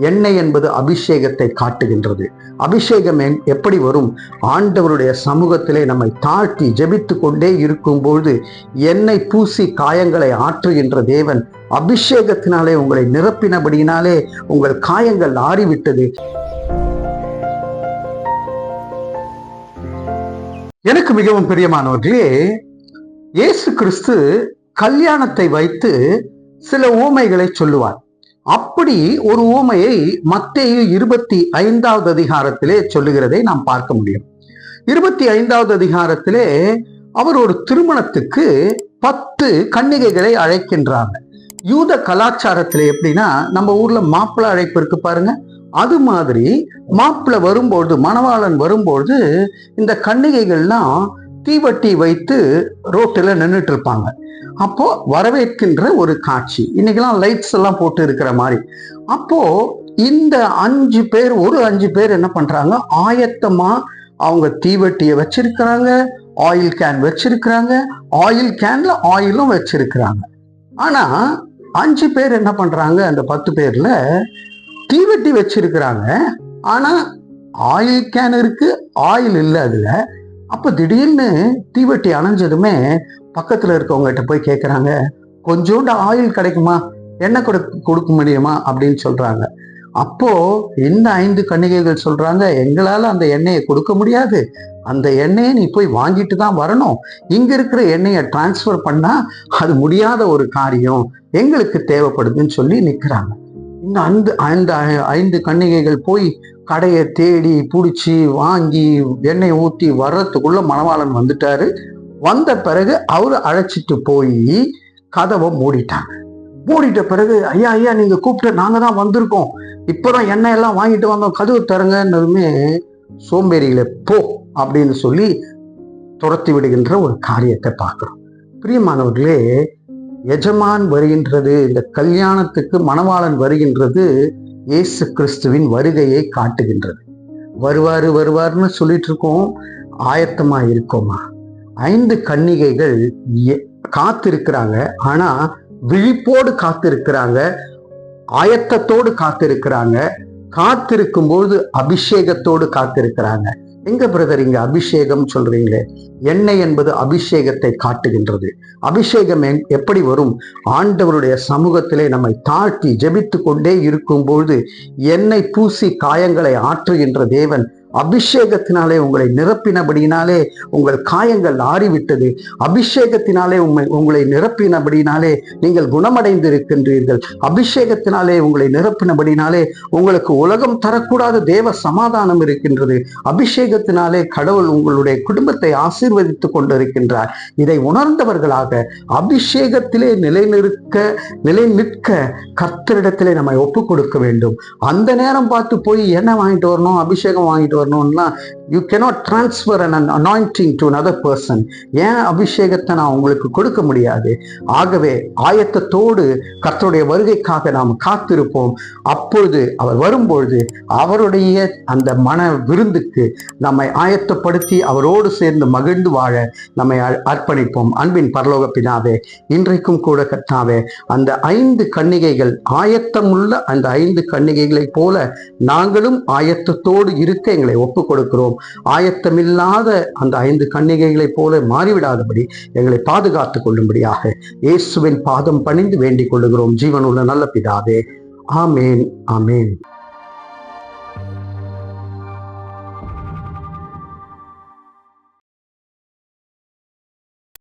எண்ணெய் என்பது அபிஷேகத்தை காட்டுகின்றது. அபிஷேகம் எப்படி வரும்? ஆண்டவருடைய சமூகத்திலே நம்மை தாழ்த்தி ஜெபித்து கொண்டே இருக்கும்பொழுது எண்ணெய் பூசி காயங்களை ஆற்றுகின்ற தேவன் அபிஷேகத்தினாலே உங்களை நிரப்பினபடியினாலே உங்கள் காயங்கள் ஆறிவிட்டது. எனக்கு மிகவும் பிரியமானவர்களே இயேசு கிறிஸ்து கல்யாணத்தை வைத்து சில ஊமைகளை சொல்லுவார். அப்படி ஒரு ஊமையை மத்தேயு இருபத்தி ஐந்தாவது அதிகாரத்திலே சொல்லுகிறதை நாம் பார்க்க முடியும். இருபத்தி ஐந்தாவது அதிகாரத்திலே அவர் ஒரு திருமணத்துக்கு பத்து கன்னிகைகளை அழைக்கின்றாங்க. யூத கலாச்சாரத்துல எப்படின்னா நம்ம ஊர்ல மாப்பிள்ளை அழைப்பு இருக்கு பாருங்க. அது மாதிரி மாப்பிள்ளை வரும்பொழுது மணவாளன் வரும்பொழுது இந்த கன்னிகைகள்லாம் தீவட்டி வைத்து ரோட்டில் நின்றுட்டு இருப்பாங்க. அப்போ வரவேற்கின்ற ஒரு காட்சி. இன்னைக்கெல்லாம் லைட்ஸ் எல்லாம் போட்டு இருக்கிற மாதிரி. அப்போ இந்த அஞ்சு பேர் ஒரு அஞ்சு பேர் என்ன பண்றாங்க? ஆயத்தமா அவங்க தீவட்டியை வச்சிருக்கிறாங்க ஆயில் கேன் வச்சிருக்கிறாங்க ஆயில் கேன்ல ஆயிலும் வச்சிருக்கிறாங்க. ஆனா அஞ்சு பேர் என்ன பண்றாங்க? அந்த பத்து பேர்ல தீவெட்டி வச்சிருக்கிறாங்க. ஆனா ஆயில் கேன் இருக்கு ஆயில் இல்லை அதுல. அப்ப திடீர்னு தீவெட்டி அணைஞ்சதுமே பக்கத்தில் இருக்கவங்ககிட்ட போய் கேட்குறாங்க கொஞ்சோண்டு ஆயில் கிடைக்குமா? எண்ணெய் கொடு கொடுக்க முடியுமா? அப்படின்னு சொல்கிறாங்க அப்போ இந்த ஐந்து கன்னிகைகள் சொல்கிறாங்க எங்களால் அந்த எண்ணெயை கொடுக்க முடியாது. அந்த எண்ணெயை நீ போய் வாங்கிட்டு தான் வரணும். இங்கே இருக்கிற எண்ணெயை டிரான்ஸ்ஃபர் பண்ணால் அது முடியாத ஒரு காரியம். எங்களுக்கு தேவைப்படுதுன்னு சொல்லி நிற்கிறாங்க இந்த அந்த அந்த ஐந்து கன்னிகைகள் போய் கடையை தேடி பிடிச்சி வாங்கி எண்ணெய் ஊற்றி வர்றதுக்குள்ள மணவாளன் வந்துட்டாரு. வந்த பிறகு அவர் அழைச்சிட்டு போய் கதவை மூடிட்டாங்க. மூடிட்ட பிறகு ஐயா ஐயா நீங்க கூப்பிட்டு நாங்க தான் வந்திருக்கோம். இப்பதான் எண்ணெய் எல்லாம் வாங்கிட்டு வந்தோம். கதவு தருங்கன்னதுமே சோம்பேறிகளை போ அப்படின்னு சொல்லி துரத்தி விடுகின்ற ஒரு காரியத்தை பார்க்குறோம். பிரியமானவர்களே எஜமான் வருகின்றது இந்த கல்யாணத்துக்கு மணவாளன் வருகின்றது இயேசு கிறிஸ்துவின் வருகையை காட்டுகின்றது. வருவாரு வருவாருன்னு சொல்லிட்டு இருக்கோம். ஆயத்தமா இருக்கோமா? ஐந்து கன்னிகைகள் எ- காத்திருக்கிறாங்க. ஆனா விழிப்போடு காத்திருக்கிறாங்க. ஆயத்தத்தோடு காத்திருக்கிறாங்க. காத்திருக்கும் போது அபிஷேகத்தோடு காத்திருக்கிறாங்க. எங்க பிரதர் இங்க அபிஷேகம் சொல்றீங்களே? எண்ணெய் என்பது அபிஷேகத்தை காட்டுகின்றது. அபிஷேகம் எப்படி வரும்? ஆண்டவருடைய சமூகத்திலே நம்மை தாழ்த்தி ஜெபித்து கொண்டே இருக்கும்போது எண்ணெய் பூசி காயங்களை ஆற்றுகின்ற தேவன் அபிஷேகத்தினாலே உங்களை நிரப்பினபடியினாலே உங்கள் காயங்கள் ஆறிவிட்டது. அபிஷேகத்தினாலே உண்மை உங்களை நிரப்பினபடியினாலே நீங்கள் குணமடைந்து இருக்கின்றீர்கள் அபிஷேகத்தினாலே உங்களை நிரப்பினபடினாலே உங்களுக்கு உலகம் தரக்கூடாத தேவ சமாதானம் இருக்கின்றது. அபிஷேகத்தினாலே கடவுள் உங்களுடைய குடும்பத்தை ஆசீர்வதித்துக் கொண்டிருக்கின்றார். இதை உணர்ந்தவர்களாக அபிஷேகத்திலே நிலைநிற்க நிலை நிற்க கர்த்தரிடத்திலே நம்மை ஒப்பு கொடுக்க வேண்டும். அந்த நேரம் பார்த்து போய் என்ன வாங்கிட்டு வரணும்? அபிஷேகம் வாங்கிட்டு வரணும்லாம் you cannot transfer and anointing to another person ஏன் அபிஷேகத்தை நான் உங்களுக்கு கொடுக்க முடியாது? ஆகவே ஆயத்தத்தோடு கர்த்தருடைய வருகைக்காக நாம் காத்திருப்போம். அப்பொழுது அவர் வரும்பொழுது அவருடைய அந்த மன விருந்துக்கு நம்மை ஆயத்தப்படுத்தி அவரோடு சேர்ந்து மகிழ்ந்து வாழ நம்மை அர்ப்பணிப்போம். அன்பின் பரலோக பினாவே இன்றைக்கும் கூட கர்த்தாவே அந்த ஐந்து கன்னிகைகள் ஆயத்தமுள்ள அந்த ஐந்து கன்னிகைகளைப் போல நாங்களும் ஆயத்தத்தோடு இருக்க எங்களை ஒப்புக் கொடுக்கிறோம் ஆயத்தமில்லாத அந்த ஐந்து கன்னிகைகளைப் போல மாறிவிடாதபடி எங்களை பாதுகாத்துக் கொள்ளும்படியாக இயேசுவின் பாதம் பணிந்து வேண்டிக் கொள்ளுகிறோம். ஜீவனுள்ள நல்ல பிதாவே. ஆமேன் ஆமேன்.